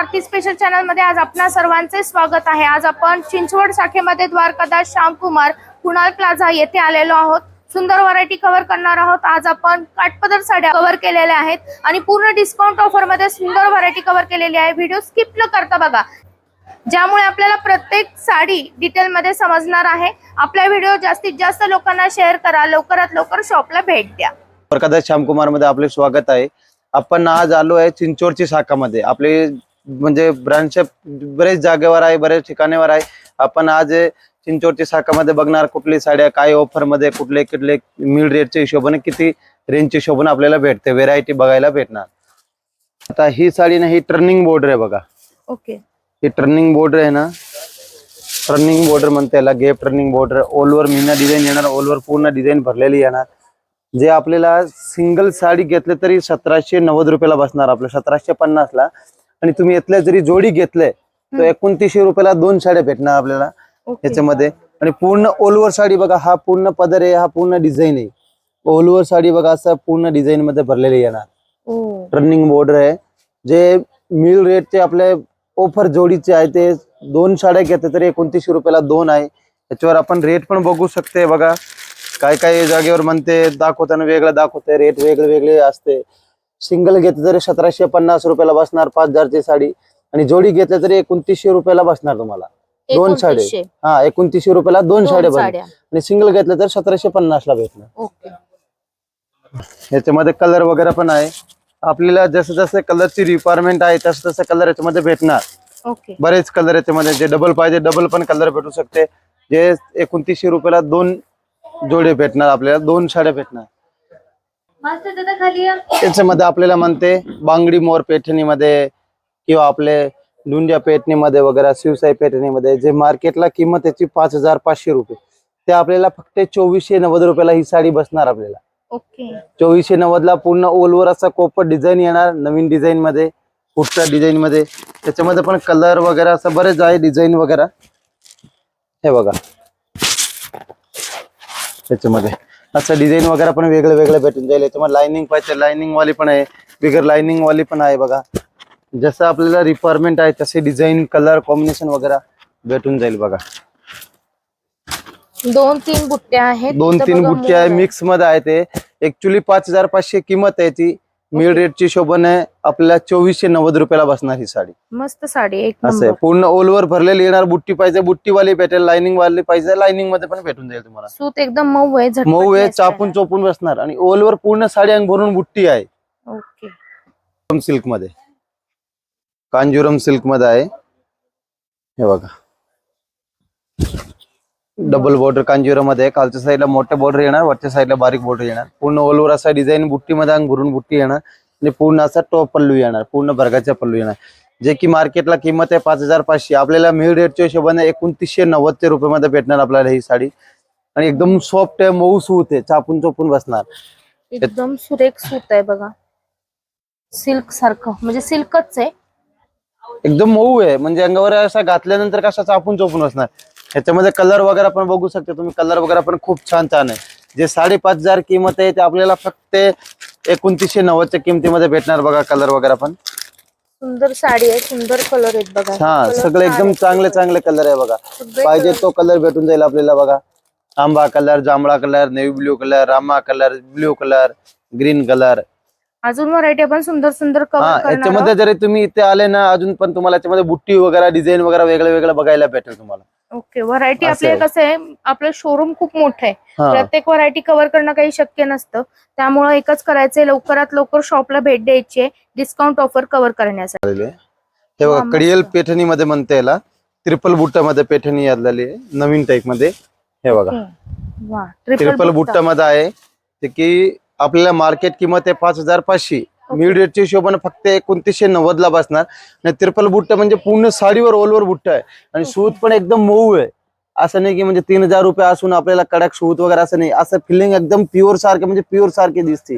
आरती special चॅनलमध्ये आज आपणा सर्वांचे स्वागत आहे. आज आपण चिंचवड शाखेमध्ये द्वारकादास श्यामकुमार कुणाल प्लाझा येथे आलेलो आहोत. सुंदर व्हरायटी कव्हर करणार आहोत. आज आपण काटपदर साड्या कव्हर केलेल्या आहेत आणि पूर्ण डिस्काउंट ऑफरमध्ये सुंदर व्हरायटी कव्हर केलेली आहे. व्हिडिओ स्किप न करता बघा. ज्यामुळे आपल्याला प्रत्येक साडी डिटेल मध्ये समजणार आहे. आपला व्हिडिओ जास्तीत जास्त लोकांना शेअर करा. लवकरात लवकर शॉपला भेट द्या. प्रकाश श्यामकुमारमध्ये आपले स्वागत आहे. आपण आज आलो आहे चिंचोडची शाखामध्ये. आपले म्हणजे ब्रांच बरेच जागेवर आहे बरेच ठिकाणीवर आहे. आपण आज चिंचोडची शाखामध्ये बघणार कुठली साड्या काय ऑफरमध्ये कुठले कुठले मिड रेटच्या हिशोबाने किती रेंजच्या हिशोबाने आपल्याला भेटते व्हेरायटी बघायला भेटणार. आता ही साडी ना ही टर्निंग बॉर्डर आहे बघा. ओके. ही टर्निंग बॉर्डर आहे ना टर्निंग बॉर्डर म्हणते याला gap turning border all over Meena design येणार ओलवर पूर्ण डिझाईन भरलेली येणार. जे आपल्याला सिंगल साडी घेतले तरी सतराशे नव्वद रुपयाला बसणार आपलं सतराशे पन्नासला. आणि तुम्ही यातल्या जरी जोडी घेतले तर एकोणतीसशे रुपयाला दोन साड्या भेटणार आपल्याला याच्यामध्ये. आणि पूर्ण ओलवर साडी बघा हा पूर्ण पदर आहे हा पूर्ण डिझाईन आहे. ओलवर साडी बघा असं पूर्ण डिझाईन मध्ये भरलेली येणार. ओ टर्निंग बॉर्डर आहे. जे मिल रेटचे आपले ऑफर जोडीचे आहे ते दोन साड्या घेतले तरी एकोणतीसशे रुपयाला दोन आहे. त्याच्यावर आपण रेट पण बघू शकते बघा. काय काय जागेवर म्हणते दाखवताना वेगळं दाखवते रेट वेगळे वेगळे असते. सिंगल घेतले तरी सतराशे पन्नास रुपयाला बसणार पाच हजारची साडी. आणि जोडी घेतली तरी एकोणतीसशे रुपयाला बसणार तुम्हाला. दोन साडे. हा एकोणतीसशे रुपयाला दोन साड्या बसणार साड्या. आणि सिंगल घेतलं तर सतराशे पन्नास ला भेटणार. ओके. याच्यामध्ये कलर वगैरे पण आहे. आपल्याला जसं जसं कलरची रिक्वायरमेंट आहे तसं तसं कलर याच्यामध्ये भेटणार. बरेच कलर याच्यामध्ये जे डबल पाहिजे डबल पण कलर भेटू शकते. जे एकोणतीसशे रुपयाला दोन जोडे भेटणार आपल्याला दोन साड्या भेटणार. याच्यामध्ये आपल्याला म्हणते बांगडी मोर पेठणीमध्ये किंवा आपले लुंड्या पेठणीमध्ये वगैरे शिवसाई पेठणीमध्ये जे मार्केटला किंमत त्याची पाच हजार पाचशे रुपये. ते आपल्याला फक्त चोवीसशे नव्वद रुपयाला ही साडी बसणार आपल्याला. ओके. चोवीसशे नव्वद ला पूर्ण ओलवर असा कोपर डिझाईन येणार नवीन डिझाईन मध्ये पुढच्या डिझाईन मध्ये. त्याच्यामध्ये पण कलर वगैरे असं बरेच आहे डिझाईन वगैरे. हे बघा. त्याच्यामध्ये. असं डिझाईन वगैरे पण वेगळं वेगळं भेटून जाईल. याच्यामध्ये लाइनिंग पाहिजे लाइनिंग वाली पण आहे. बिगर लाइनिंग वाली पण आहे बघा. जसं आपल्याला रिक्वायरमेंट आहे तसे डिझाईन कलर कॉम्बिनेशन वगैरे भेटून जाईल बघा. दोन तीन बुट्ट्या आहेत. दोन तीन बघा बुट्टे आहे मोर मिक्समध्ये आहे ते. ऍक्च्युली पाच हजार पाचशे किंमत आहे ती. मिड रेटची शोभने आपल्याला चोवीसशे नव्वद रुपयाला बसणार ही साडी. मस्त साडी एक असं आहे. नंबर. पूर्ण ओलवर भरलेली येणार बुट्टी पाहिजे बुट्टी वाली भेटेल लाइनिंग वाली पाहिजे लाइनिंगमध्ये पण भेटून जाईल तुम्हाला. सूत एकदम मऊ आहे झटपट मऊ आहे चापून चोपून बसणार. आणि ओलवर पूर्ण साडी अंग भरून बुट्टी आहे. ओके सिल्कमध्ये कांजुरम सिल्कमध्ये आहे. हे बघा. डबल बॉर्डर कांजुरममध्ये आहे. खालच्या साईडला मोठे बॉर्डर येणार वरच्या साईडला बारीक बॉर्डर येणार. पूर्ण ओलवर असा डिझाईन बुट्टी मध्ये अंग भरून बुट्टी येणार. आणि पूर्ण असा टॉप पल्लू येणार पूर्ण भरगाचा पल्लू येणार. जे की मार्केटला किंमत आहे पाच हजार पाचशे. आपल्याला मिड रेटच्या हिशोबाने एकोणतीसशे नव्वदच्या रुपयामध्ये भेटणार आपल्याला ही साडी. आणि एकदम सॉफ्ट आहे मऊ सूत आहे चापून चोपून बसणार. एकदम सुरेख सूत आहे बघा. सिल्क सारखं म्हणजे सिल्कच आहे. एकदम मऊ आहे म्हणजे अंगावर असा घातल्यानंतर कसा चापून चोपून असणार ह्याच्यामध्ये कलर वगैरे पण बघू शकता. तुम्ही कलर वगैरे पण खूप छान छान आहे. जे साडेपाच हजार किंमत आहे ते आपल्याला फक्त एकोणतीसशे नव्वदच्या किमतीमध्ये भेटणार बघा कलर वगैरे पण. सुंदर साडी आहे सुंदर कलर आहेत बघा. हा सगळे एकदम. चांगले चांगले कलर आहे बघा. पाहिजे. तो कलर भेटून जाईल आपल्याला बघा. आंबा कलर जांभळा colour navy blue colour Rama colour blue colour green colour अजून व्हरायटी आपण सुंदर सुंदर याच्यामध्ये जरी तुम्ही इथे आले ना अजून पण तुम्हाला याच्यामध्ये बुट्टी वगैरे डिझाईन वगैरे वेगळं वेगळं बघायला भेटेल तुम्हाला. ओके व्हरायटी असं आपले आहे. कसं आहे आपलं शोरूम खूप मोठं आहे. प्रत्येक व्हरायटी कव्हर करणं काही शक्य नसतं. त्यामुळे एकच करायचंय लवकरात लवकर शॉपला भेट द्यायची आहे डिस्काउंट ऑफर कव्हर करण्यासाठी. हे बघा. कडियल पेठणी मध्ये म्हणते याला ट्रिपल बुट्टा मध्ये पेठणी आलेली आहे नवीन टाईपमध्ये. हे बघा. ट्रिपल बुट्टा. मध्ये आहे की आपल्याला मार्केट किंमत आहे पाच हजार पाचशे. मिड रेटच्या हिशोबाने फक्त एकोणतीसशे नव्वद ला बसणार. आणि ट्रिपल बुट्टा म्हणजे पूर्ण साडीवर ओलवर बुट्टा आहे. आणि सूत पण एकदम मऊ आहे. असं नाही की म्हणजे तीन हजार रुपये असून आपल्याला कडक सूत वगैरे असं नाही. असं फिलिंग एकदम प्युअर सारखे म्हणजे प्युअर सारखे दिसते.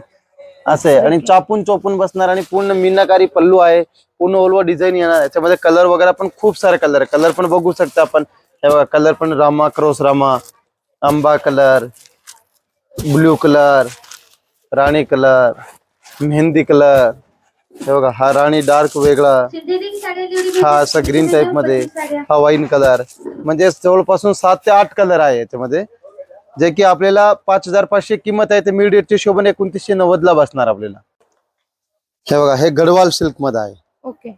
असं आहे. आणि चापून चोपून बसणार आणि पूर्ण मीनाकारी पल्लू आहे. पूर्ण ओलवर डिझाईन येणार याच्यामध्ये कलर वगैरे पण खूप सारे कलर आहे. कलर पण बघू शकता आपण. कलर पण रामा क्रॉस रामा आंबा कलर ब्ल्यू कलर राणी कलर मेहंदी कलर हे बघा हा राणी डार्क वेगळा हा असा ग्रीन टाइपमध्ये हा वाईन कलर म्हणजे जवळपासून सात ते आठ कलर आहे याच्यामध्ये. जे की आपल्याला पाच हजार पाचशे किंमत आहे ते मीडियटच्या शोभन एकोणतीसशे नव्वद ला बसणार आपल्याला. हे बघा हे गडवाल सिल्कमध्ये आहे. ओके.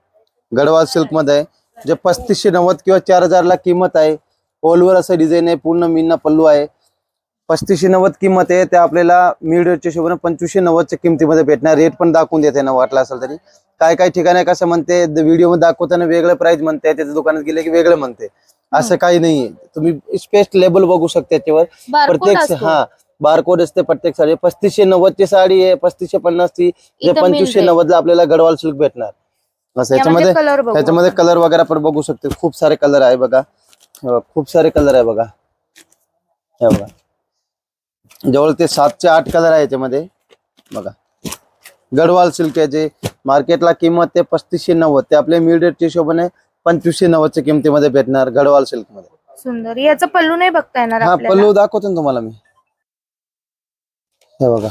गडवाल सिल्कमध्ये आहे. जे पस्तीसशे नव्वद किंवा चार हजार ला किंमत आहे. ओलवर असं डिझाईन आहे पूर्ण मीना पल्लू आहे. पस्तीसशे नव्वद किंमत आहे. ते आपल्याला मीडियटच्या शोभने पंचवीसशे नव्वदच्या किमतीमध्ये भेटणार. रेट पण दाखवून देते ना वाटलं असेल तरी. काय काय ठिकाणी कसं म्हणते व्हिडिओमध्ये दाखवताना वेगळं प्राइस म्हणते. त्याच्या दुकानात गेले की वेगळं म्हणते. असं काही नाहीये तुम्ही स्पेस लेबल बघू शकता त्याच्यावर प्रत्येक. हा बारकोड असते प्रत्येक साडी. पस्तीसशे नव्वद ची साडी आहे. पस्तीसशे पन्नास ची. जे इथं पंचवीसशे. नव्वद ला आपल्याला गडवाल सिल्क भेटणार. असं यामध्ये याच्यामध्ये त्याच्यामध्ये आपण. कलर वगैरे पण बघू शकते. खूप सारे कलर आहे बघा. बघा, खूप सारे कलर आहे बघा. हे बघा. जवळ ते सातचे आठ कलर आहे याच्यामध्ये. बघा. गडवाल सिल्क आहे जे. मार्केटला किंमत ते पस्तीसशे नव्वद. ते आपल्या मीडियटच्या हिशोबाने पंचवीसशे नव्वदच्या किमतीमध्ये भेटणार गडवाल सिल्कमध्ये सुंदर. याचा पल्लू नाही बघता येणार हा पल्लू दाखवतो ना तुम्हाला मी. हे बघा.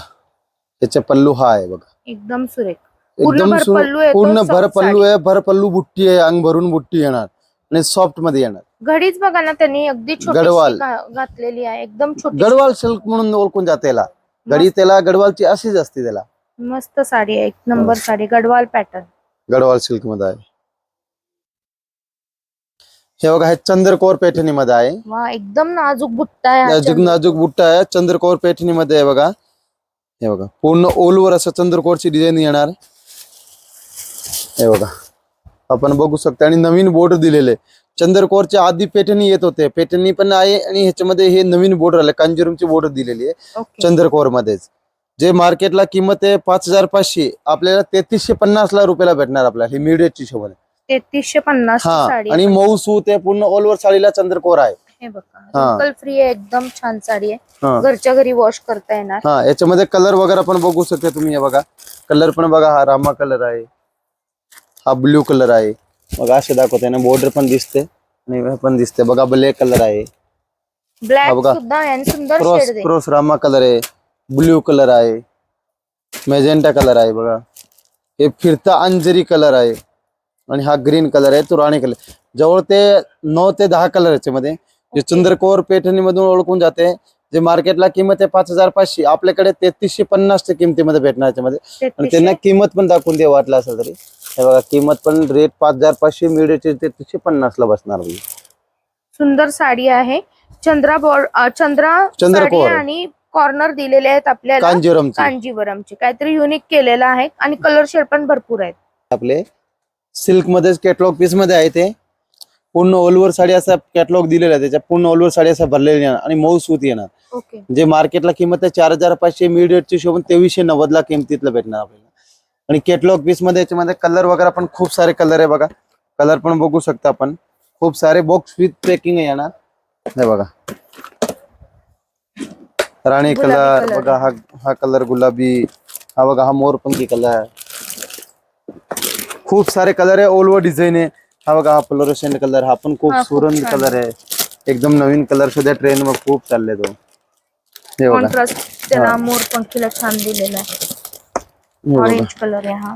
त्याचे पल्लू हा आहे बघा. एकदम सुरेख. पूर्ण एकदम पूर्ण भर पल्लू. आहे भर पल्लू बुट्टी आहे. अंग भरून बुट्टी येणार. आणि सॉफ्टमध्ये येणार. घडीच बघा ना त्यांनी अगदी छोटी गडवाल. घातलेली आहे. एकदम छोटी गडवाल सिल्क म्हणून ओळखून जाते याला गडी त्याला गडवालची अशीच असते त्याला. मस्त साडी आहे. एक नंबर साडी गडवाल पॅटर्न गडवाल सिल्कमध्ये आहे. हे बघा हे चंद्रकोर पैठणी मध्ये आहे. वा एकदम नाजूक बुट्टा आहे. हा नाजूक चंद्र. नाजूक बुट्टा आहे. चंद्रकोर पैठणी मध्ये आहे बघा. हे बघा पूर्ण ओलवर असं चंद्रकोरची डिझाईन येणार. हे बघा. आपण बघू शकता. आणि नवीन बोर्ड दिलेले. चंद्रकोरच्या आधी पेटणी येत होते. पेटणी पण आहे आणि ह्याच्यामध्ये हे नवीन बोर्डर आले कांजीवरमची बोर्डर दिलेली आहे. चंद्रकोर मध्येच जे मार्केटला किंमत आहे पाच हजार पाचशे. आपल्याला तेहतीसशे पन्नास ला रुपयाला भेटणार आपल्याला ही मीडियटची शोभा तेहतीसशे पन्नास हा. आणि मऊ सूत आहे पूर्ण ओलवर साडीला चंद्रकोर आहे. हे बघा. रिंकल फ्री आहे. एकदम छान साडी आहे. घरच्या घरी वॉश करता येणार. हा. याच्यामध्ये कलर वगैरे पण बघू शकता तुम्ही. हे बघा. कलर पण बघा. हा रामा कलर आहे. हा ब्ल्यू कलर आहे. बघा असे दाखवते ना बॉर्डर पण दिसते आणि हे पण दिसते. बघा ब्लॅक कलर आहे. हा ब्लॅक बघा. सुद्धा आहे आणि सुंदर क्रॉस शेड क्रॉस रामा कलर आहे. ब्ल्यू कलर आहे. मेजेंटा कलर आहे बघा. हे फिरता अंजरी कलर आहे. आणि हा ग्रीन कलर आहे तो राणी कलर. जवळ ते नऊ ते दहा कलर याच्यामध्ये. जे चंद्रकोर पैठणी मधून ओळखून जाते. जे मार्केटला किंमत आहे पाच हजार पाचशे. आपल्याकडे तेहतीसशे पन्नासच्या किमतीमध्ये भेटणार याच्यामध्ये. आणि त्यांना किंमत पण दाखवून दे वाटलं असेल तरी. हे बघा किंमत पण रेट पाच हजार पाचशे मिळते तेहतीसशे पन्नास ला बसणार. सुंदर साडी आहे. चंद्रा बॉर्ड चंद्रा चंद्रकोर. साडी आणि कॉर्नर दिलेले आहेत आपल्याला कांजीवरमची. कांजीवरमचे. काहीतरी युनिक केलेलं आहे आणि कलर शेड पण भरपूर आहेत. आपले सिल्क मध्येच कॅटलॉग पीसमध्ये आहे ते. पूर्ण ओलवर साडी असा कॅटलॉग दिलेला आहे त्याच्या पूर्ण ओलवर साडी असा भरलेली येणार आणि मऊ सूत येणार. ओके जे मार्केटला किंमत आहे चार हजार पाचशे मीडियटची शोभून तेवीसशे नव्वद ला किमतीतलं भेटणार आपल्याला. आणि कॅटलॉग पीसमध्ये याच्यामध्ये कलर वगैरे पण खूप सारे कलर आहे बघा. कलर पण बघू शकता आपण. खूप सारे बॉक्स विथ पॅकिंग आहे येणार. हे बघा. राणी कलर. बघा हा हा कलर गुलाबी. हा बघा हा मोरपंखी कलर खूप सारे कलर आहे. ओल्ड डिझाईन आहे. हा बघा हा फ्लोरोसेंट कलर हा पण खूप हा, सुरंद. कलर आहे. एकदम नवीन कलर सुद्धा ट्रेन मध्ये खूप चालले तो हे बघा. कॉन्ट्रास्ट त्याला मोर पंखीला छान दिलेला आहे. हे बघा ऑरेंज कलर आहे हा.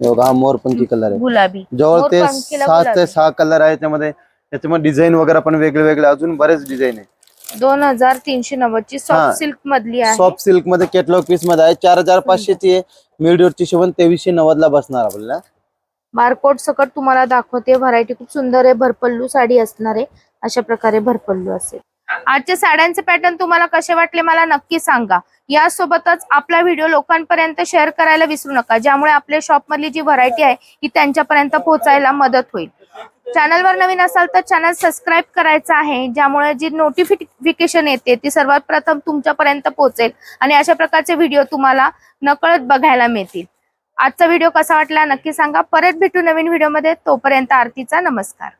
बघा मोरपंखी कलर आहे. गुलाबी. जवळ ते मोरपंखीला सात ते गुलाबी. सहा कलर आहे त्यामध्ये. त्याच्यामध्ये डिझाईन वगैरे पण वेगळे वेगळे अजून बरेच डिझाईन आहे. दोन हजार तीनशे नव्वद ची हा. सॉफ्ट सिल्क मधली आहे. सॉफ्ट सिल्कमध्ये कॅटलॉग पीसमध्ये आहे. चार हजार पाचशेची आहे. मीडियरची शिवण तेवीसशे नव्वद ला बसणार आपल्याला. बारकोड सकट तुम्हाला दाखवते. व्हरायटी खूप सुंदर आहे. भरपल्लू साडी असणार आहे. अशा प्रकारे भरपल्लू असेल. आजच्या साड्यांचे पॅटर्न तुम्हाला कसे वाटले मला नक्की सांगा. यासोबतच आपला व्हिडिओ लोकांपर्यंत शेअर करायला विसरू नका ज्यामुळे आपल्या शॉप मधली जी व्हरायटी आहे ही त्यांच्यापर्यंत पोहोचायला मदत होईल. चॅनलवर नवीन असाल तर चॅनल सबस्क्राईब करायचं आहे ज्यामुळे जी नोटिफिकेशन येते ती सर्वात प्रथम तुमच्यापर्यंत पोहोचेल आणि अशा प्रकारचे व्हिडिओ तुम्हाला नकळत बघायला मिळतील. आजचा व्हिडिओ कसा वाटला नक्की सांगा. परत भेटू नवीन व्हिडिओमध्ये तोपर्यंत आरतीचा नमस्कार.